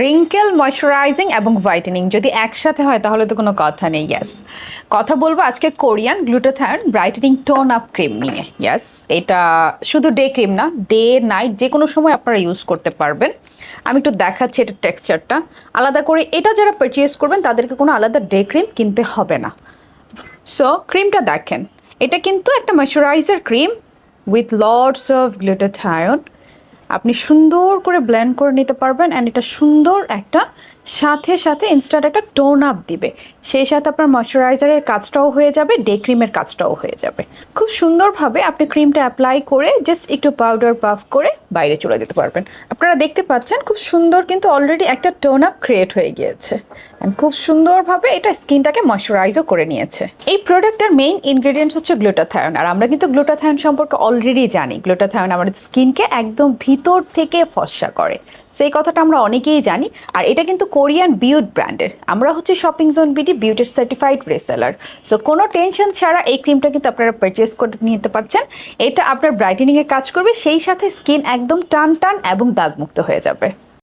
Wrinkle moisturising এবং whitening যদি একসাথে হয়, তাহলে তো কোনো কথা নেই ইয়াস কথা বলব আজকে Korean glutathione brightening tone up cream নিয়ে ইয়াস এটা শুধু ডে ক্রিম না ডে নাইট যে কোনো সময় আপনারা ইউজ করতে পারবেন। আমি একটু দেখাচ্ছি এটার টেক্সচারটা আলাদা করে এটা যারা পারচেস করবেন, তাদেরকে কোনো আলাদা ডে ক্রিম কিনতে হবে না। সো ক্রিমটা দেখেন। এটা কিন্তু একটা moisturiser cream with loads of glutathione আপনি সুন্দর করে ব্ল্যান্ড করে নিতে পারবেন অ্যান্ড এটা সুন্দর একটা সাথে সাথে ইনস্ট্যান্ট একটা টোন আপ দিবে। সেই সাথে আপনার ময়শ্চারাইজারের কাজটাও হয়ে যাবে ডে ক্রিমের কাজটাও হয়ে যাবে। খুব সুন্দরভাবে আপনি ক্রিমটা অ্যাপ্লাই করে জাস্ট একটু পাউডার পাফ করে বাইরে চলে যেতে পারবেন। আপনারা দেখতে পাচ্ছেন খুব সুন্দর কিন্তু অলরেডি একটা টোন আপ ক্রিয়েট হয়ে গিয়েছে। অ্যান্ড খুব সুন্দরভাবে এটা স্কিনটাকে ময়শ্চারাইজও করে নিয়েছে। এই প্রোডাক্টের মেইন ইনগ্রেডিয়েন্টস হচ্ছে গ্লুটাথায়ন আর আমরা কিন্তু গ্লুটাথায়ন সম্পর্কে অলরেডি জানি। গ্লুটাথায়ন আমাদের স্কিনকে একদম ভিতর থেকে ফর্সা করে। সেই কথাটা আমরা অনেকেই জানি। আর এটা কিন্তু কোরিয়ান বিউট ব্র্যান্ডের। আমরা হচ্ছে শপিং জোন বিডি বিউটির সার্টিফাইড রেসেলার সো কোনো টেনশন ছাড়া এই ক্রিমটা কিন্তু আপনারা পারচেস করে নিতে পারছেন। এটা আপনার ব্রাইটেনিংয়ের কাজ করবে, সেই সাথে স্কিন একদম টান টান এবং দাগমুক্ত হয়ে যাবে।